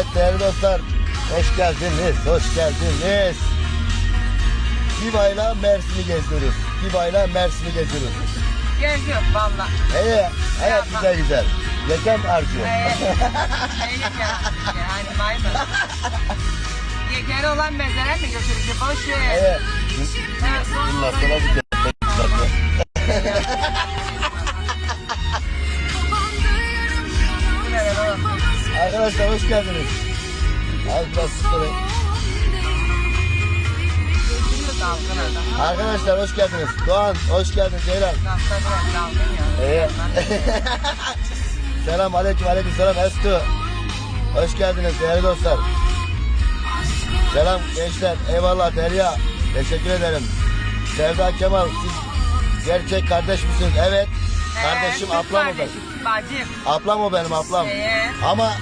Evet değerli dostlar. Hoş geldiniz. Hoş geldiniz. Kiba'yla Mersin'i geziyoruz. Kiba'yla Mersin'i geziyoruz. Göz yok valla. Evet, evet güzel güzel. Yetem harcıyor. Ee, Neyle yani maymun. Yekeri olan mezara mı götürücü boş ver. Evet. Evet, Bunlar sana bir de- Arkadaşlar hoş geldiniz. Arkadaşlar hoş geldiniz. Doğan hoş geldin Ceylan. Evet. Selam aleyküm aleyküm selam Estu. Hoş geldiniz değerli dostlar. Selam gençler. Eyvallah Derya. Teşekkür ederim. Sevda Kemal siz gerçek kardeş misiniz? Evet. Kardeşim Ee, ablam o benim. Bacım. Ablam o benim ablam. Ee? Ama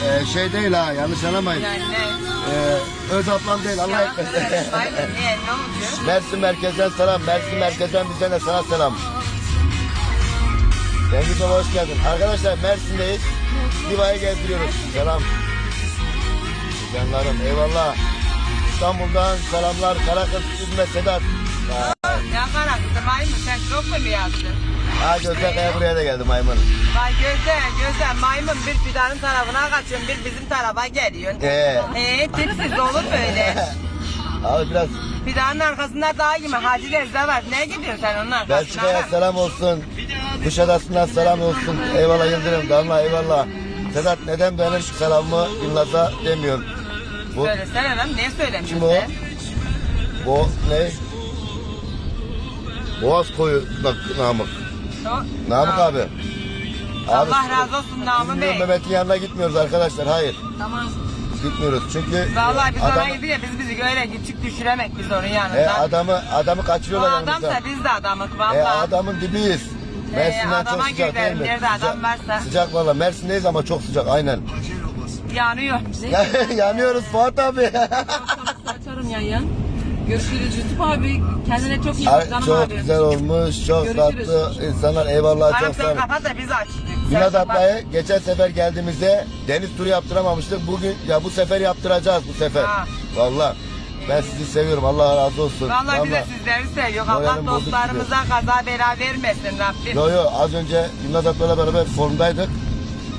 e, şey değil ha yanlış anlamayın. Yani ne? E, öz ablam değil Allah etmesin. niye? Ne oldu? Mersin merkezden selam. Mersin merkezden bizden de sana selam. Cengiz Baba hoş geldin. Arkadaşlar Mersin'deyiz. Diva'yı gezdiriyoruz. Selam. Canlarım eyvallah. İstanbul'dan selamlar. Karakız Üzme Sedat. Ya karakter maymun sen çok mu yazdın? Ha Gözde Kaya buraya da geldi maymun. Vay gözde gözde maymun bir fidanın tarafına kaçıyor bir bizim tarafa geliyor. Ee. Ee tipsiz olur böyle. Abi biraz Fidanın arkasında daha gibi Hacı Lezze var. Ne gidiyorsun sen onun arkasına? Belçika'ya selam olsun. Kuşadası'ndan selam olsun. Eyvallah Yıldırım. Damla eyvallah. Sedat neden benim selamımı Yılmaz'a demiyorsun? Bu Söylesene lan ne söylemişsin Kim o? sen? Bu ne? Boğaz koyu Nak- Namık. O- Namık Ha. abi. Allah razı olsun Namık Bey. Mehmet'in yanına gitmiyoruz arkadaşlar. Hayır. Tamam. Gitmiyoruz. Çünkü Vallahi biz adam, ona gidiyor biz bizi öyle küçük düşüremek biz onun e, yanında. adamı adamı o kaçırıyorlar yanımızda. adamsa biz de adamık E, vallahi. adamın dibiyiz. Mersin'den çok adama sıcak değil mi? nerede adam Sıcak- varsa. Sıcak valla. Mersin'deyiz ama çok sıcak aynen. Yanıyor. Yanıyoruz Fuat abi. Açarım yayın. Görüşürüz Yusuf abi. Kendine çok iyi Ay, bak canım çok abi. güzel olmuş. Çok Görüşürüz. tatlı insanlar. Eyvallah çok sağ sen olun. kapat da biz açtık. Günaz ablayı geçen sefer geldiğimizde deniz turu yaptıramamıştık. Bugün ya bu sefer yaptıracağız bu sefer. Ha. Vallahi ben sizi seviyorum. Allah razı olsun. Vallahi biz de Vallahi. sizleri seviyoruz. Moralim Allah bozuk dostlarımıza kaza bela vermesin Rabbim. Yo yo az önce Günaz ablayla beraber formdaydık.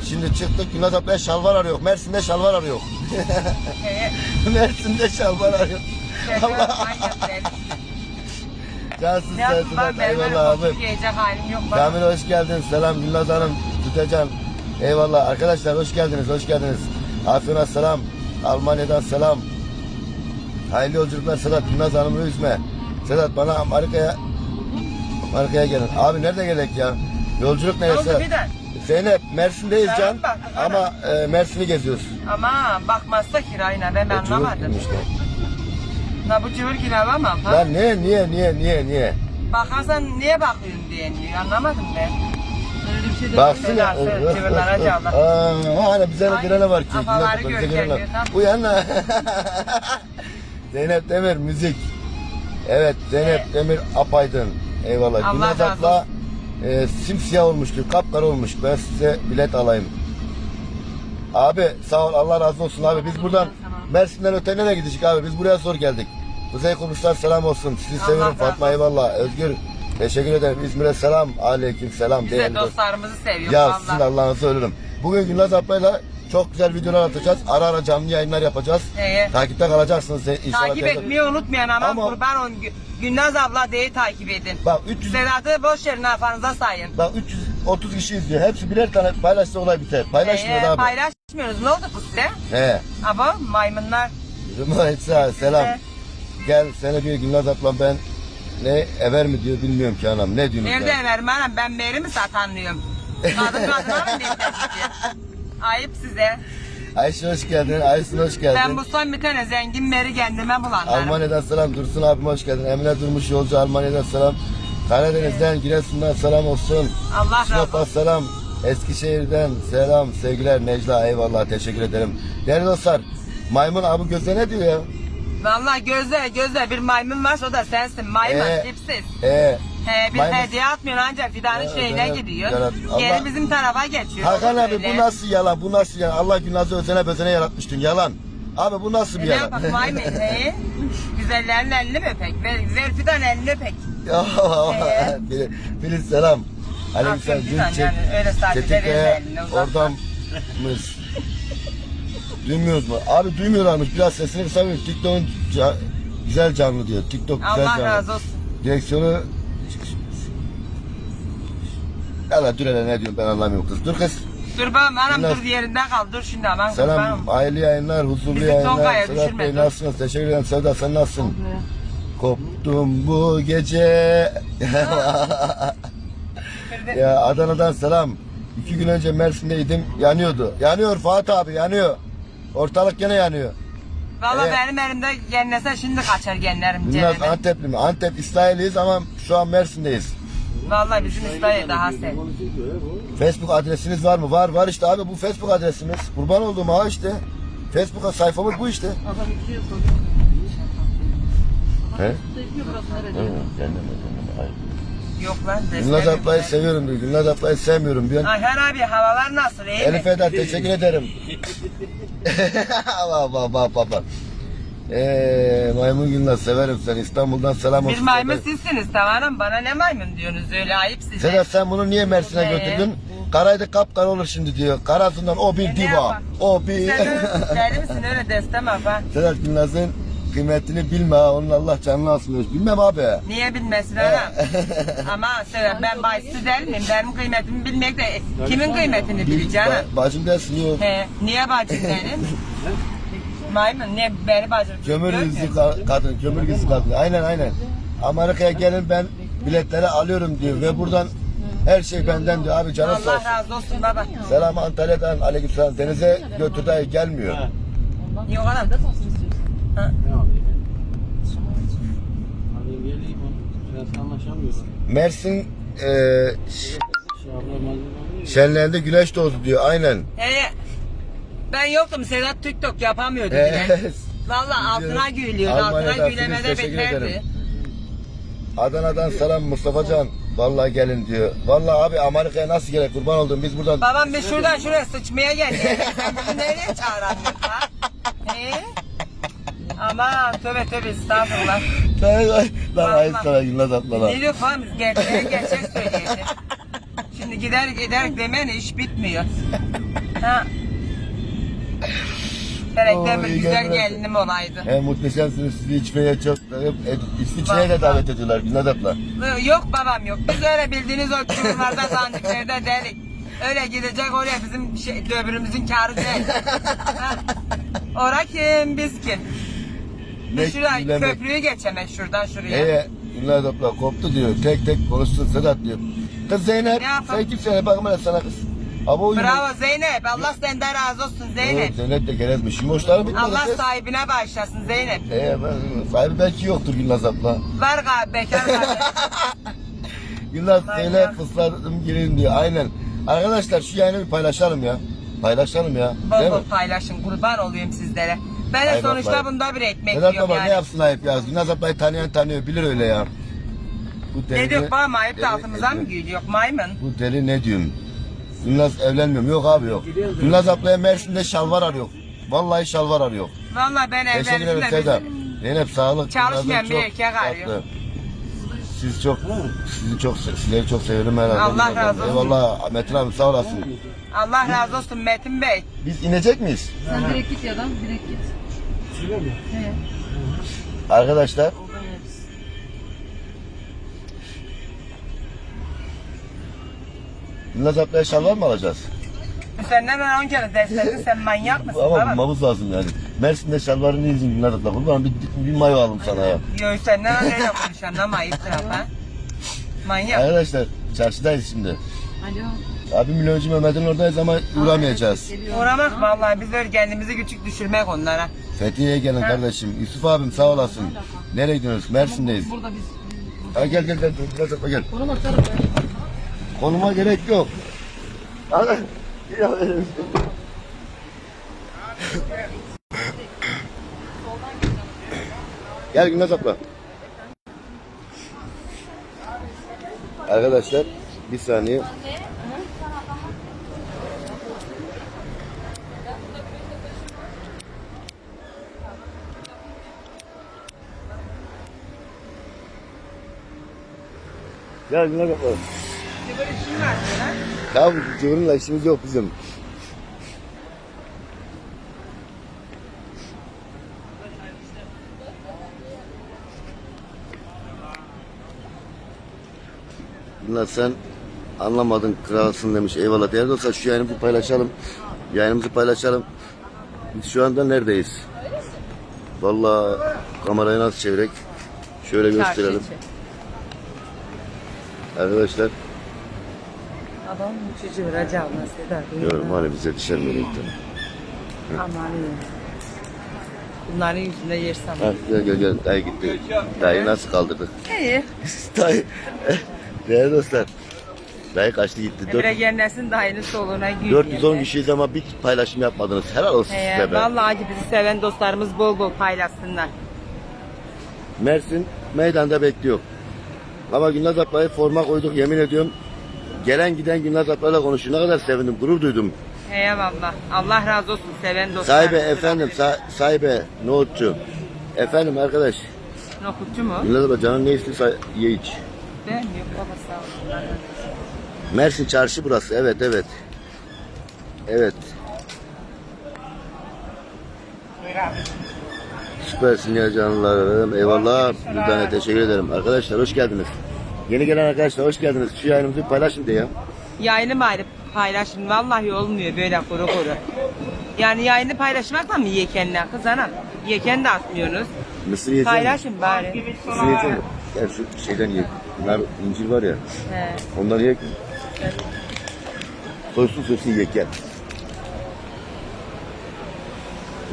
Şimdi çıktık Günaz ablaya şalvar arıyor. Mersin'de şalvar arıyor. Mersin'de şalvar arıyor. Allah cansın Ne yapayım sensin. ben benim Eyvallah öyle abi. yiyecek halim yok. bana. Kamil hoş geldin. Selam Gülnaz Hanım. Tütecan. Eyvallah. Arkadaşlar hoş geldiniz. Hoş geldiniz. Afiyon'a selam. Almanya'dan selam. Hayırlı yolculuklar Sedat. Gülnaz Hanım'ı üzme. Sedat bana Amerika'ya Amerika'ya gelin. Abi nerede gerek ya? Yolculuk Ne oldu neresi? bir de? Zeynep Mersin'deyiz Sen can. bak, Ama e, Mersin'i geziyoruz. Ama bakmazsa kirayına ben Yolculuk anlamadım. işte. La bu cıvır kira ama. Ha? Lan niye niye niye niye niye? Bakarsan niye bakıyorsun diye diyor. Anlamadım ben. Öyle bir şey de cıvırlara cevap. Aa, hani bize ne Ay, direne var ki? kafaları Bize görken direne var. tam. Uyan lan. Zeynep Demir müzik. Evet Zeynep Demir apaydın. Eyvallah. Allah Günaz razı abla e, simsiyah olmuştu. Kapkara olmuş. Ben size bilet alayım. Abi sağ ol Allah razı olsun abi. Biz buradan Mersin'den öte nereye gidecek abi? Biz buraya zor geldik. Kuzey Kıbrıslar selam olsun. Sizi Allah seviyorum razı Fatma eyvallah. Özgür teşekkür ederim. İzmir'e selam. Aleyküm selam. Biz de Değerli dostlar. dostlarımızı seviyoruz Ya sizin Allah'ınızı ölürüm. Bugün Gülnaz ablayla çok güzel videolar atacağız. Ara ara canlı yayınlar yapacağız. Ee? Takipte kalacaksınız inşallah. Takip etmeyi unutmayın ama, Ama- kurban olun. Gü- Gülnaz abla diye takip edin. Bak 300 Sedat'ı boş yerin kafanıza sayın. bak 330 kişi izliyor. Hepsi birer tane paylaşsa olay biter. Paylaşmıyor Ee, abi. Paylaşmıyoruz. Ne oldu bu size? He. Ama maymunlar. Rımaysa selam. Size. Gel sene bir Gülnaz ablam ben ne ever mi diyor bilmiyorum ki anam. Ne diyorsun Nerede sen? vermem ben meri mi satanlıyım? Kadın kadına mı Ayıp size. Ayşe hoş geldin. Aysun hoş geldin. Ben bu son bir tane zengin meri kendime bulanlarım. Almanya'dan selam. Dursun abim hoş geldin. Emine Durmuş yolcu Almanya'dan selam. Karadeniz'den Giresun'dan selam olsun. Allah razı Sinop'a olsun. selam. Eskişehir'den selam. Sevgiler Necla. Eyvallah. Teşekkür ederim. Değerli dostlar. Maymun abi gözde ne diyor ya? Vallahi gözde gözde bir maymun varsa o da sensin. Maymun Ee, tipsiz. Ee, He, Maymun- hediye atmıyorsun ancak fidanın Ya, şeyine Berat, gidiyor. Berat, Allah- Geri bizim tarafa geçiyor. Hakan abi bu nasıl yalan? Bu nasıl yalan? Allah günahı özene bezene yaratmıştın. Yalan. Abi bu nasıl bir E, ne yalan? yapak maymun he? Güzellerin elini mi öpek? Ver, ver fidan elini öpek. Ya, Ee? Filiz, Filiz selam. Aleykümselam. Aferin, güzel, yani öyle sadece uzatma. oradan mıyız? Duymuyoruz mu? Abi duymuyorlarmış. Biraz sesini kısamıyor. TikTok'un ca- güzel canlı diyor. TikTok güzel Allah canlı. razı olsun. Direksiyonu Allah dur hele ne diyorum ben anlamıyorum kız. Dur kız. Dur babam anam Biraz- dur yerinde kal. Dur şimdi aman Selam, kurbanım. hayırlı yayınlar, huzurlu Bizi yayınlar. Tonga'ya Sedat Bey nasılsınız? Teşekkür ederim. Sevda sen nasılsın? Koptum bu gece. Ya Adana'dan selam. İki gün önce Mersin'deydim. Yanıyordu. Yanıyor Fuat abi yanıyor. Ortalık gene yanıyor. Valla Ee, benim elimde genlese şimdi kaçar genlerim Bunlar cebime. Antepli mi? Antep İsrail'iyiz ama şu an Mersin'deyiz. Valla bizim İsrail daha sev. Facebook adresiniz var mı? Var var işte abi bu Facebook adresimiz. Kurban olduğum ha işte. Facebook'a sayfamız bu işte. Adam iki yıl soruyor. He? Seviyor burası nerede? Yok lan Gülnaz ablayı seviyorum diyor. Gülnaz ablayı sevmiyorum diyor. Ayhan abi havalar nasıl iyi Elif? Eda teşekkür ederim. bak bak bak bak. Eee maymun Gülnaz severim seni. İstanbul'dan selam olsun. Bir maymun sizsiniz tamam mı? Bana ne maymun diyorsunuz öyle ayıp size. Sedat sen bunu niye Mersin'e Ee? götürdün? Karaydı kapkara olur şimdi diyor. Karasından o bir E, ne diva. O bir... Sen öyle- deli misin öyle destem ha? Sedat Gülnaz'ın kıymetini bilme ha. Onun Allah canını alsın. Bilmem abi. Niye bilmesin anam? Ama Sedat ben bahisi değil miyim? Benim kıymetimi bilmek de kimin kıymetini Bil, bileceğim? ba- bacım dersin yok. He, niye bacım benim? Maymun niye beni bacım? Kömür görmüyor yüzlü musun? ka- kadın, kömür yüzlü kadın. Aynen aynen. Amerika'ya gelin ben biletleri alıyorum diyor ve buradan her şey benden diyor. Abi canın sağ Allah olsun. razı olsun baba. Selam Antalya'dan aleykümselam. Denize götür dayı gelmiyor. Yok istiyorsun? Ha. Hani geleyim anlaşamıyorlar. Mersin e, ş- abla malzeme alıyor. şenlerinde güneş doğdu diyor. Aynen. He, ben yoktum Sedat TikTok yapamıyordu Ee. Valla altına gülüyordu. Altına Almanya'dan gülemede Filiz, teşekkür beklerdi. ederim. Adana'dan selam Mustafa Can. Vallahi gelin diyor. Vallahi abi Amerika'ya nasıl gerek kurban oldum. Biz buradan Babam biz şuradan şuraya sıçmaya geldik. Sen bizi nereye çağıramıyorsun ha? He? Aman tövbe tövbe estağfurullah. Lan ayıp sana Gülnaz abla lan. Ne diyor falan biz gerçek söyleyeceğiz. Şimdi gider gider demen iş bitmiyor. Ha. Felekten bir güzel gelinim olaydı. He muhteşemsiniz sizi içmeye çok İsviçre'ye de davet ediyorlar Gülnaz abla. Yok babam yok. Biz öyle bildiğiniz o çukurlarda zandiklerde delik. Öyle gidecek oraya bizim şey, öbürümüzün karı değil. Ora kim biz kim? Mek- şuradan bilemek. köprüyü geçemek şuradan şuraya. He Gülnaz abla koptu diyor. Tek tek konuşsun Sedat diyor. Kız Zeynep Ne yapalım? sen kimsin? Bakma ben sana kız. Abo uyuma. Bravo Zeynep. Allah senden razı olsun Zeynep. Evet, Zeynep de gelezmiş. Şimdi hoşları bitmedi Allah kız. sahibine bağışlasın Zeynep. He ben, sahibi belki yoktur Gülnaz abla. Var galiba bekar galiba. Aynen. Zeynep fısladım girin diyor. Aynen. Arkadaşlar şu yayını bir paylaşalım ya. Paylaşalım ya. Bol Değil mi? bol paylaşın kurban olayım sizlere. Ben de sonuçta bunda bir ekmek Sedat yiyorum baba yani. ne yapsın ayıp ya? Gülnaz ablayı tanıyan tanıyor. Bilir öyle ya. Bu Ne diyor bana ayıp deli- da altımıza mı gülüyor maymun? Bu deli ne diyorum? Gülnaz evlenmiyorum. Yok abi yok. Gülnaz ablaya Mersin'de şalvar arıyor. Vallahi şalvar arıyor. Valla ben Teşekkür ederim evlendim de Sevda. bizim Zeynep sağlık. Çalışmayan Gülnaz'ın bir çok erkek arıyor. tatlı. Siz çok, sizi çok, sizleri çok seviyorum herhalde. Allah razı olsun. Eyvallah Metin abi sağ olasın. Allah razı olsun Metin Bey. Biz inecek miyiz? Sen direkt git ya da direkt git. Mi? He. Arkadaşlar. Gülnaz ablaya şalvar mı alacağız? Senden ben on kere destekledin sen manyak mısın? Ama baba? bulmamız lazım yani. Mersin'de şalvarını izin Gülnaz abla. Buradan bir, bir mayo alın sana ya. Yo senden öyle konuşan ama ayıptır ama. Manyak. Arkadaşlar çarşıdayız şimdi. Alo. Abi milyoncu Mehmet'in oradayız ama uğramayacağız. Uğramak vallahi biz öyle kendimizi küçük düşürmek onlara. Fethiye'ye gelin kardeşim. Yusuf abim sağ olasın. Nereye gidiyoruz? Mersin'deyiz. Burada biz. Ha, gel gel gel. Abla gel. Konum atarım ben. Konuma gerek yok. Hadi. Gel Gülnaz abla. Arkadaşlar bir saniye. Gel buna bakalım. Cıvır işin var lan. Tamam cıvırınla işimiz yok bizim. Bunlar sen anlamadın kralsın demiş. Eyvallah değerli dostlar şu yayınımızı paylaşalım. Yayınımızı paylaşalım. Biz şu anda neredeyiz? Vallahi kamerayı nasıl çevirek? Şöyle gösterelim. Arkadaşlar Adam uçucu cıvıracağım nasıl eder? diyorum hani bize düşer mi renkten? Aman iyi. Bunların yüzünde yersem. Ha, gel gel gel dayı gitti. Dayı nasıl kaldırdık? İyi. dayı. Değerli dostlar. Dayı kaçtı gitti. Dört- Emre gelmesin dayının soluna gül. 410 kişiyiz ama bir paylaşım yapmadınız. Helal olsun He, size be. vallahi ki bizi seven dostlarımız bol bol paylaşsınlar. Mersin meydanda bekliyor. Ama Gülnaz ablayı forma koyduk yemin ediyorum. Gelen giden Gülnaz ablayla konuşuyor. Ne kadar sevindim, gurur duydum. Eyvallah. Allah razı olsun seven dostlar. Sahibe efendim, sa- sahibe, nohutçu. Efendim arkadaş, Nokutçu mu? Gülnaz abla canın ne istiyorsa ye iç. Ben yok baba sağ olsun. Mersin çarşı burası, evet evet. Evet. Buyur abi. Süpersin ya canlarım. Eyvallah. Bir tane teşekkür ederim. Arkadaşlar hoş geldiniz. Yeni gelen arkadaşlar hoş geldiniz. Şu yayınımızı paylaşın diye. Yayını mı ayrı paylaşım? Vallahi olmuyor böyle kuru kuru. Yani yayını paylaşmakla mı yekenle kız anam? Yeken de atmıyorsunuz. Mısır yiyeceğim. Paylaşın bari. Mısır yiyeceğim. Gel şu şeyden ye. Bunlar incir var ya. He. Onları ye. Soysun soysun ye gel.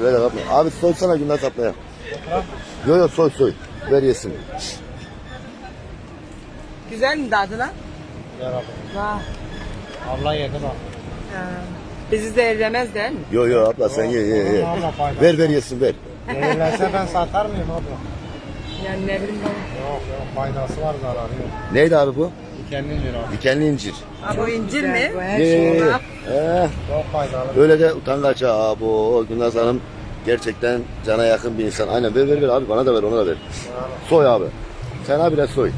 Böyle bakma. Abi soysana Gülnaz ablaya. Yo yo soy soy. Ver yesin. Güzel mi tadı lan? Abla. Vah. Abla yedi bak. Ha. Bizi zehirlemez değil mi? Yo yo abla sen ye ye ye. Abla. Ver ver yesin ver. Zehirlense ben satar mıyım abla? Yani ne bileyim ben. Yok yok faydası var zararı yok. Neydi abi bu? Kendin lira. Dikenli incir. Ha, bu incir mi? Ye ye ye. Sonra- Eh. Çok faydalı. Öyle de utangaç ha abi o Gülnaz Hanım gerçekten cana yakın bir insan. Aynen ver ver ver abi bana da ver ona da ver. Soy abi. Sen abi de soy.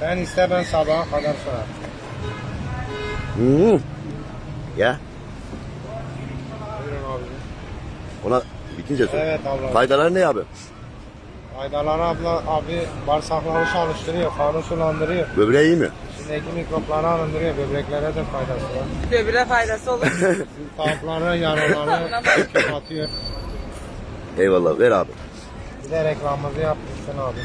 Sen iste ben sabaha kadar sorarım. Hmm. Ya Buyurun abi. ona bitince soy. Evet abla. Faydaları ne abi? Faydaları abla abi bağırsakları çalıştırıyor, kanı sulandırıyor. Böbreği iyi mi? İçindeki mikropları arındırıyor, böbreklere de faydası var. Böbreğe faydası olur. Tavukları, yaraları atıyor. Eyvallah ver abi. Bir de reklamımızı yapmışsın abi.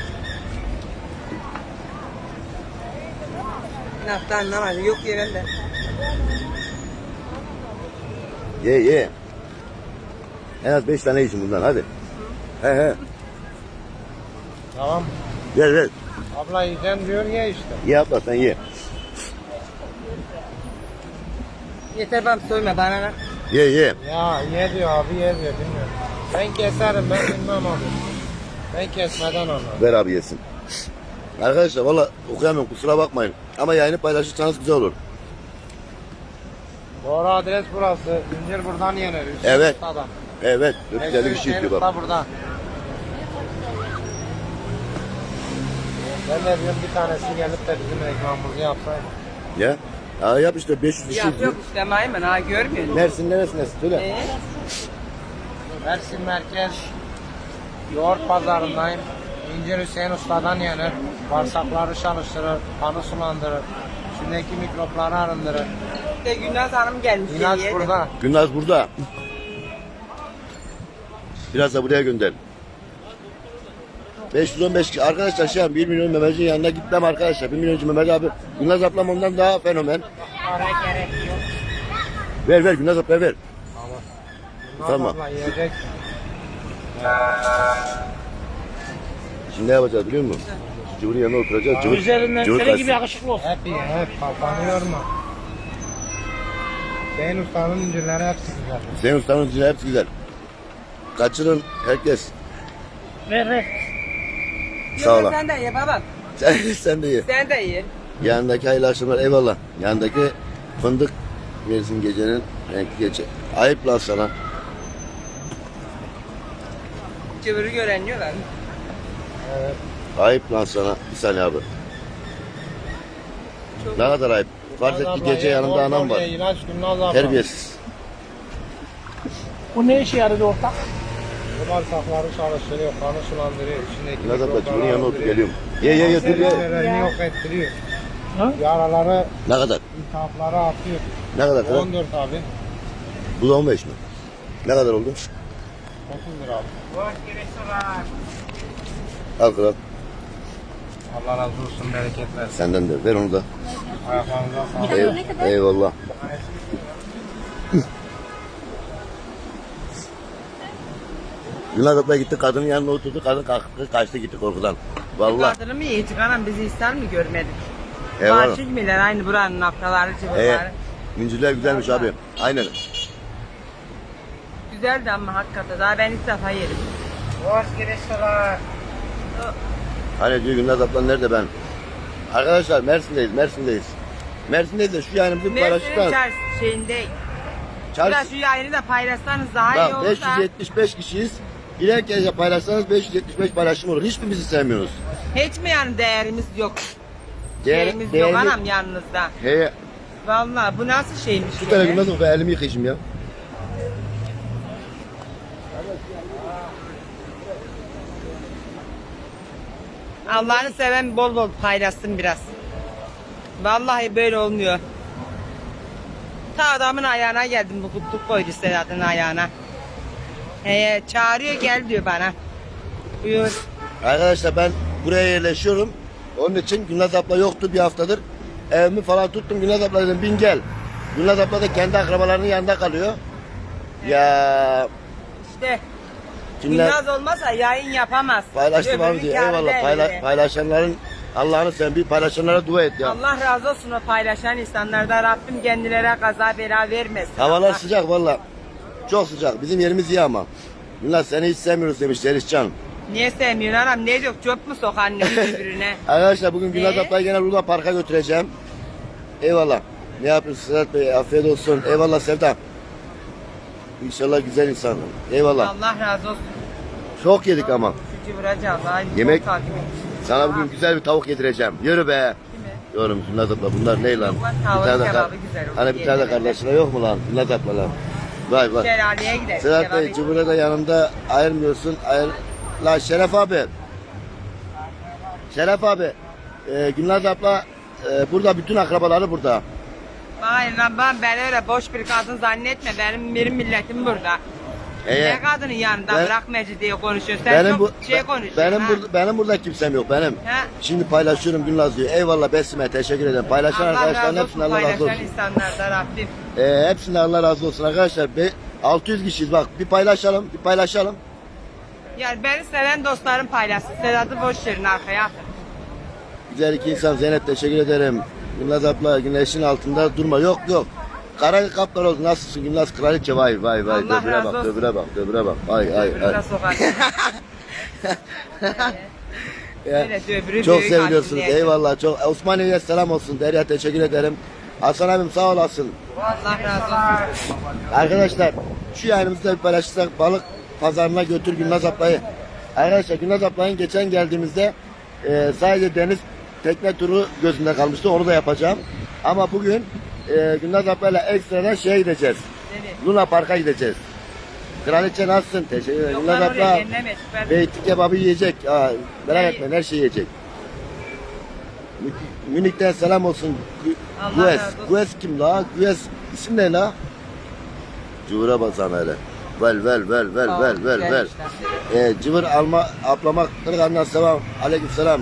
Lafta anlamadım. Yok de. Ye ye. En az beş tane için bundan hadi. He he. Tamam. Ver ver. Abla yiyeceğim diyor ya işte. Ye abla sen ye. Yeter bana soyma bana ne? Ye ye. Ya ye diyor abi ye diyor bilmiyorum. Ben keserim ben bilmem abi. Ben kesmeden anlarım. Ver abi yesin. Arkadaşlar valla okuyamıyorum kusura bakmayın. Ama yayını paylaşırsanız güzel olur. Doğru adres burası. İncir buradan yenir. Hüseyin Evet. Usta'dan. Evet. 450 kişi Hüseyin istiyor bak. Usta burada. Ben de diyorum bir tanesi gelip de bizim reklamımızı yapsaydı. Ya. Ya yap işte 500 kişi Ya istiyor. yok işte maymun ha görmüyor musun? Mersin neresine söyle. Ee, Mersin Merkez Yoğurt Pazarındayım. İncir Hüseyin Usta'dan yenir. Bağırsakları çalıştırır, kanı sulandırır. İçindeki mikropları arındırır. de Gülnaz Hanım gelmiş. De. burada. Gülnaz burada. Biraz da buraya gönder. 515 kişi. Arkadaşlar şu an 1 milyon memecinin yanına gitmem arkadaşlar. 1 milyoncu Mehmet abi. Gülnaz ablam ondan daha fenomen. Para gerek yok. Ver ver Gülnaz abla ver. Tamam. Abla yiyecek. Şimdi ne yapacağız biliyor musun? Cıvır yanına oturacağız. Cıvır, Üzerinden cıvır senin gibi kaçsın. yakışıklı olsun. Hep iyi, hep kafanı yorma. Hüseyin Usta'nın incirleri hepsi güzel. Senin ustanın için hepsi güzel. Kaçırın herkes. Ver ver. Sağ olun. Sen de ye baba. Sen, sen de iyi. Sen de iyi. Yanındaki hayırlı akşamlar eyvallah. Yanındaki fındık versin gecenin renkli gece. Ayıp lan sana. Cıvırı göreniyorlar. Ayıp lan sana. Bir saniye abi. Çok Ne kadar ayıp. Farz et ki gece yanında anam var. Terbiyesiz. Bu ne işe yaradı ortak? Bu bağırsakları çalıştırıyor, kanı sulandırıyor. İçindeki abla mikropları cumhurun yanına otur geliyorum. Ye ye ye dur ye. Kanserlerini yok ettiriyor. Yaraları, Ne kadar? iltihapları atıyor. Ne kadar? kadar? 14 abi. Bu da 15 mi? Ne kadar oldu? 30 lira abi. Al kral. Allah razı olsun, bereket versin. Senden de. Ver onu da. Ayaklarınıza sağlık. Ey, eyvallah. Yunus abla gitti kadının yanına oturdu. Kadın kalktı kaçtı gitti korkudan. Vallahi. Kadını mı iyi çıkaran bizi ister mi görmedik? Eyvallah. Bahçık miler aynı buranın noktaları Ee, cıvırları. incirler güzelmiş abi. Aynen. Güzeldi ama hakikaten daha ben ilk defa yedim. Hani diyor Gülnaz abla nerede ben? Arkadaşlar Mersin'deyiz, Mersin'deyiz. Mersin'deyiz de şu yanımızı Mersin'in paylaştıklar. çarşı şeyinde. Çarşı, Biraz şu yayını da paylaşsanız daha iyi bak olur da. 575 kişiyiz. Birer kez paylaşsanız 575 paylaşım olur. Hiçbirimizi sevmiyoruz. Hiç mi yani değerimiz yok? Değer- Şeyimiz değerli- yok anam yanınızda. He, Vallahi bu nasıl şeymiş şu tane böyle? Gülnaz abla elimi yıkayacağım ya. Allah'ını seven bol bol paylaşsın biraz. Vallahi böyle olmuyor. Ta adamın ayağına geldim bu kutluk koydu Sedat'ın ayağına. He, çağırıyor gel diyor bana. Buyur. Arkadaşlar ben buraya yerleşiyorum. Onun için Gülnaz abla yoktu bir haftadır. Evimi falan tuttum. Gülnaz abla dedim bin gel. Gülnaz abla da kendi akrabalarının yanında kalıyor. Ya İşte kimler Gülnaz olmasa yayın yapamaz. paylaştım abi Öbürünün kârı Eyvallah değil payla- paylaşanların Allah'ını sen bir paylaşanlara dua et ya. Allah razı olsun o paylaşan insanlardan Rabbim kendilerine kaza bela vermesin. Havalar Allah- sıcak valla. Çok sıcak. Bizim yerimiz iyi ama. Gülnaz seni hiç sevmiyoruz demiş Derişcan. Niye sevmiyorsun anam? Ne diyor? Çöp mü sok annemi birbirine? Arkadaşlar bugün Gülnaz Ee? ablayı gene Luna Park'a götüreceğim. Eyvallah. Ne yapıyorsun Sedat Bey? Afiyet olsun. Eyvallah Sevda. İnşallah güzel insan. Eyvallah. Allah razı olsun. Çok yedik ama. Şu cıvıracağız. Ay, çok Yemek- takip. Sana bugün güzel bir tavuk yedireceğim. Yürü be. Değil mi? Yorum Gülnaz abla bunlar ne lan? Yok de kar- kebabı güzel olur, Hani bir tane de yiyelim. kardeşine yok mu lan? Gülnaz abla lan. Vay vay. Şelaleye gidelim. Devam Bey. Cumhur'a da yanında ayırmıyorsun. Ayır... Lan Şeref abi. Şeref abi. E, Gülnaz abla e, burada bütün akrabaları burada. Hayır ben, ben öyle boş bir kadın zannetme. Benim benim milletim burada. Ee, ne kadının yanında ben- bırak Mecid diye konuşuyorsun. Sen benim çok bu şey konuşuyorsun. benim ha. burada benim burada kimsem yok benim. Ha? Şimdi paylaşıyorum Gülnaz diyor. Eyvallah Besime teşekkür ederim. Paylaşan Allah arkadaşların razı hepsine olsun Allah razı paylaşan olsun. insanlardan Rabbim. Ee, hepsine Allah razı olsun arkadaşlar. Be, 600 kişiyiz bak bir paylaşalım bir paylaşalım. Yani beni seven dostlarım paylaşsın. Sedat'ı boş verin arkaya atın. Güzel iki insan Zeynep teşekkür ederim. Gülnaz abla güneşin altında durma. Yok yok. Kara kaplar oldu. Nasılsın Gülnaz kraliçe vay vay vay. Allah Döbüre razı bak olsun. döbüre bak döbüre bak. Ay ay ay. Öbürüne sokar. Ya, çok büyük seviliyorsunuz. hakimiyet. Eyvallah. Çok Osmaniye'ye selam olsun. Derya teşekkür ederim. Hasan abim sağ olasın. Allah razı olsun. Arkadaşlar şu yayınımızda bir paylaşırsak balık pazarına götür Gülnaz ablayı. Arkadaşlar Gülnaz ablayın geçen geldiğimizde e, sadece deniz tekne turu gözünde kalmıştı. Onu da yapacağım. Ama bugün e, Gülnaz ablayla ekstradan şeye gideceğiz. Nereye? Luna Park'a gideceğiz. Kraliçe nasılsın? Teşekkür ederim. Yok oraya gelmeme. Ben beyti kebabı yiyecek. Aa, merak Ne- etme her şeyi yiyecek. Mü- Münih'ten selam olsun. Gü- Allah Gües. razı olsun. Gües kim la? Gües isim ne la? Cıvıra basan hele. Vel vel vel vel Aa, vel vel güzel vel. işte. Ee, cıvır alma aplamak kırıkandan selam. Aleyküm selam.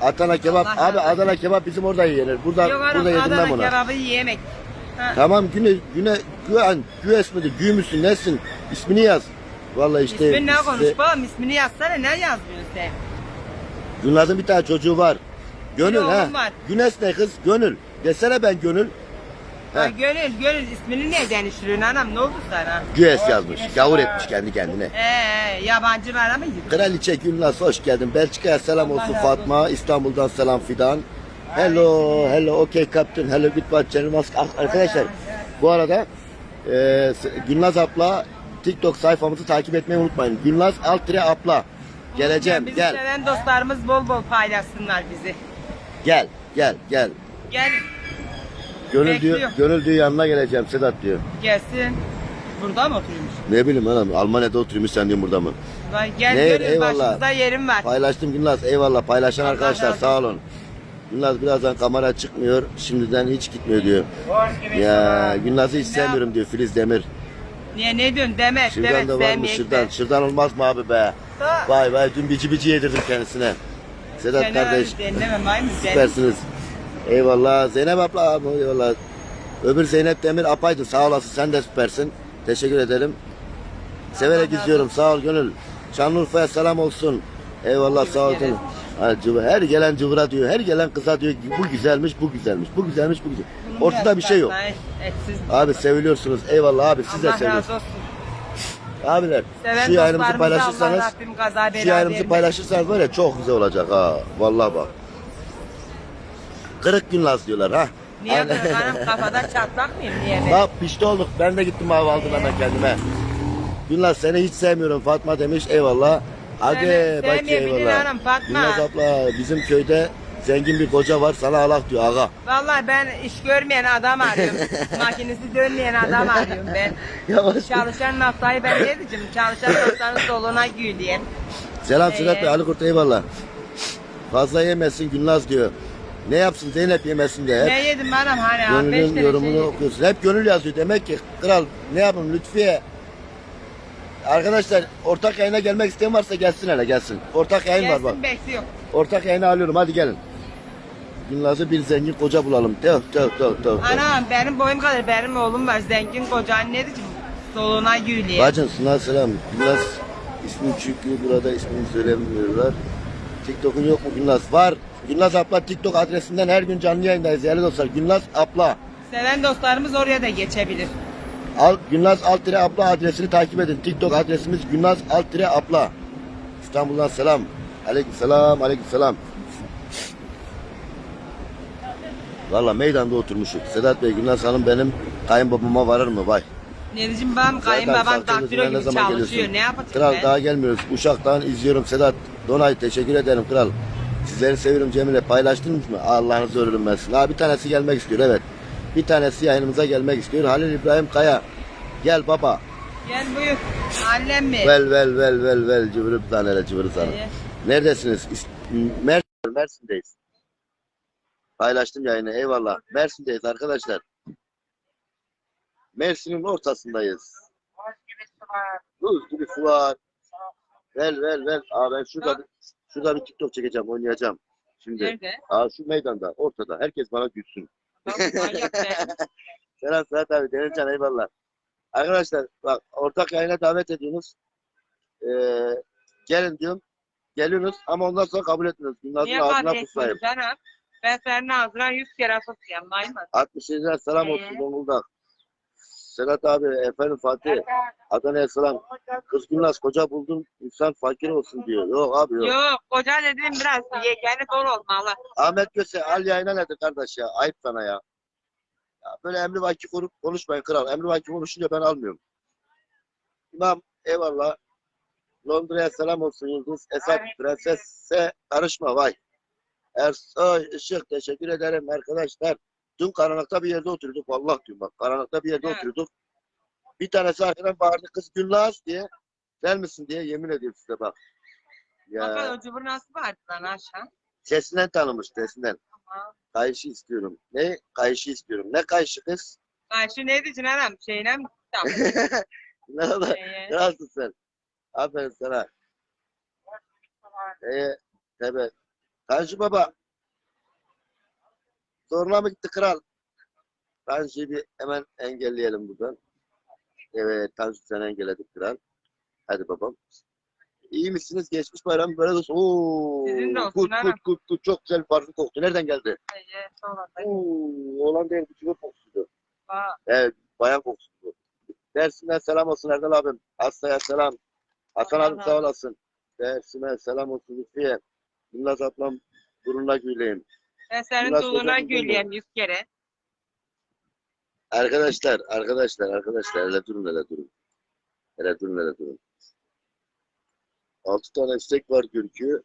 Adana kebap. Allah Abi. Adana kebap bizim orada yenir. Burada Yok burada yedim ben Adana bunu. kebabı yiyemek. Ha. Tamam güne güne güven gües midir gü müsün nesin ismini yaz. Vallahi işte İsmin ne işte- konuş babam ismini yazsana ne yazmıyorsun sen? Gülnaz'ın bir tane çocuğu var. Gönül ha. Güneş ne kız? Gönül. Desene ben Gönül. Ha, gönül, gönül ismini niye değiştiriyorsun anam? Ne oldu sana? Gües yazmış. Gavur etmiş kendi kendine. Ee, yabancılara mı gidiyorsun? Kraliçe Gülnaz hoş geldin. Belçika'ya selam olsun razı Fatma. İstanbul'dan selam Fidan. Hello, hello, okay captain, hello goodbye, Musk. Ah, Arkadaşlar bu arada e, Gülnaz abla TikTok sayfamızı takip etmeyi unutmayın. Gülnaz alt tire abla. Geleceğim, Bizi gel, seven dostlarımız bol bol paylaşsınlar bizi. gel, gel, gel. Gel, Gönül diyor, gönül diyor yanına geleceğim Sedat diyor. gelsin. Burada mı oturuyormuş? Ne bileyim anam Almanya'da oturuyormuş sen diyorsun burada mı? Vay gel Ne, eyvallah. başımızda yerim var. Paylaştım Gülnaz eyvallah paylaşan Allah arkadaşlar razı sağ olun. Gülnaz birazdan kamera çıkmıyor şimdiden hiç gitmiyor diyor. Ya Gülnaz'ı hiç sevmiyorum diyor Filiz Demir. Niye ne diyorsun Demet? Şırdan Demet da varmış sevmeyek şırdan. de. Şırdan olmaz mı abi be? Vay vay dün bici bici yedirdim kendisine. Sedat Seni kardeş öyle dinlemem aynı sen. süpersiniz. Eyvallah Zeynep abla abi eyvallah. Öbür Zeynep Demir apaydın sağ olasın sen de süpersin. Teşekkür ederim. Severek izliyorum sağ ol gönül. Şanlıurfa'ya selam olsun. Eyvallah sağ cıvı- Her gelen cıvıra diyor, her gelen kıza diyor ki bu güzelmiş, bu güzelmiş, bu güzelmiş, bu güzel. Ortada bir şey yok. Abi seviliyorsunuz. Eyvallah abi siz de seviyorsunuz. olsun. Abiler Seven şu yayınımızı paylaşırsanız şu yayınımızı paylaşırsanız var ya çok güzel olacak ha. Vallahi bak. Kırık gün laz diyorlar ha. Niye böyle hanım kafada çatlak mıyım niye ben? Bak pişti olduk. Ben de gittim abi aldım hemen kendime. Günlaz seni hiç sevmiyorum Fatma demiş. Eyvallah. Hadi bak eyvallah. Günlaz abla bizim köyde zengin bir koca var sana alak diyor aga. Vallahi ben iş görmeyen adam arıyorum. Makinesi dönmeyen adam arıyorum ben. Yavaş. Çalışan naftayı ben ne diyeceğim? Çalışan naftanın soluna gül diye. Selam Ee, Sırat Bey Ali Kurt eyvallah. Fazla yemesin Günlaz diyor. Ne yapsın Zeynep yemesin de hep. Ne yedim anam hani? Beş Gönül'ün tane yorumunu şey okuyorsun. Hep gönül yazıyor. Demek ki kral ne yapayım Lütfiye. Arkadaşlar ortak yayına gelmek isteyen varsa gelsin hele gelsin. Ortak yayın var bak. Gelsin bekliyor. Ortak yayını alıyorum hadi gelin. Günlaz'ı bir zengin koca bulalım. Tövbe tövbe tövbe tövbe. Anam benim boyum kadar benim oğlum var. Zengin kocan ne diyeceğim? Soluna gül diye. Bacın Suna selam. Günlaz ismi çünkü burada ismini söylemiyorlar. TikTok'un yok mu Günlaz? Var. Günlaz abla TikTok adresinden her gün canlı yayındayız değerli dostlar. Günlaz abla. Seven dostlarımız oraya da geçebilir. Al, Günlaz Altire abla adresini takip edin. TikTok adresimiz Günlaz Altire abla. İstanbul'dan selam. Aleyküm selam, aleyküm selam. Valla meydanda oturmuşum. Sedat Bey, Günlaz Hanım benim kayınbabama varır mı? Vay. Ne diyeceğim babam Zaten kayınbabam daktilo gibi çalışıyor. Ne yapacağım Kral ben? daha gelmiyoruz. Uşak'tan izliyorum Sedat. Donay teşekkür ederim kral. Sizleri seviyorum Cemile. Paylaştınız mı? Allah'ınızı ölürüm ben. Ha, bir tanesi gelmek istiyor evet. Bir tanesi yayınımıza gelmek istiyor. Halil İbrahim Kaya. Gel baba. Gel buyur. Annem mi? Vel vel vel vel vel cıvırıp tanele cıvırı sana. Neredesiniz? İs- Mer Mersin'deyiz. Paylaştım yayını eyvallah. Mersin'deyiz arkadaşlar. Mersin'in ortasındayız. Buz gibi su var. Vel vel vel. Aa ben şurada bir, şurada bir TikTok çekeceğim oynayacağım. Şimdi. Nerede? Aa şu meydanda ortada. Herkes bana gülsün. Selam Serhat abi. Denizcan eyvallah. Arkadaşlar bak ortak yayına davet ediyorsunuz. Ee, gelin diyorum. Geliyorsunuz ama ondan sonra kabul etmiyorsunuz. Niye ağzına kabul etmiyorsun canım? Ben senin ağzına yüz kere sokayım. Maymun. 60 lira selam olsun Ee? Zonguldak. Serhat abi, efendim Fatih, Adana'ya selam. Kız Gülnaz koca buldum, insan fakir olsun diyor. Yok abi yok. Yok koca dediğim biraz yegeni bol olmalı. Ahmet Köse, al yayına nedir kardeş ya? Ayıp sana ya. ya böyle emri vaki konuşmayın kral. Emri vaki konuşunca ben almıyorum. İmam, eyvallah. Londra'ya selam olsun Yıldız. Esat, prensesse karışma vay. Ersoy, Işık, teşekkür ederim arkadaşlar. Dün karanlıkta bir yerde oturuyorduk. Vallahi diyorum bak. Karanlıkta bir yerde Evet. oturuyorduk. Bir tanesi arkadan bağırdı kız Gülnaz diye. Sen misin diye yemin ediyorum size bak. Ya o cubur nasıl vardı lan aşağı? sesinden tanımış sesinden. Tamam. Kayışı istiyorum. Ne? Kayışı istiyorum. Ne kayışı kız? Ay şu ne diyeceksin anam? Şeyine mi? Tamam. ne oldu? Ee, Nasılsın sen? Aferin sana. Ee, tabi. Tanju baba. Zoruna mı gitti kral? Tanju'yu bir hemen engelleyelim buradan. Evet Tanju sen engelledik kral. Hadi babam. İyi misiniz? Geçmiş bayram böyle olsun. Oo, Sizin de olsun, kut, kut, kut, kut. Çok güzel bir parfüm koktu. Nereden geldi? Sonra da- Oo, olan değil civar kokusuydu. Aa, Evet, bayan kokusu bu. Dersim'den selam olsun Erdal abim. Hastaya selam. Hasan abim sağ olasın. Dersim'e selam olsun Lütfiye. Yılmaz ablam gururla güyleyim. Tuğluna hocam, güleyim yüz kere. Arkadaşlar, arkadaşlar, arkadaşlar hele durun hele durun. Hele durun hele durun. Altı tane istek var Gürkü.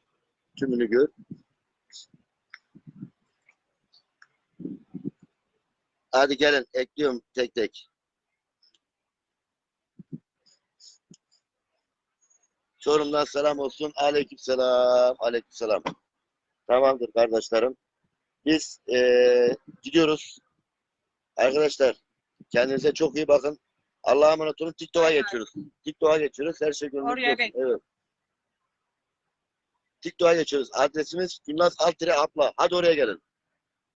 Tümünü gör. Hadi gelin ekliyorum tek tek. Çorum'dan selam olsun. Aleyküm selam. Aleyküm selam. Tamamdır kardeşlerim. Biz eee, gidiyoruz. Arkadaşlar kendinize çok iyi bakın. Allah'a emanet olun. TikTok'a geçiyoruz. TikTok'a geçiyoruz. Her şey Oraya olsun. geç. Evet. TikTok'a geçiyoruz. Adresimiz Gülnaz Altire Abla. Hadi oraya gelin.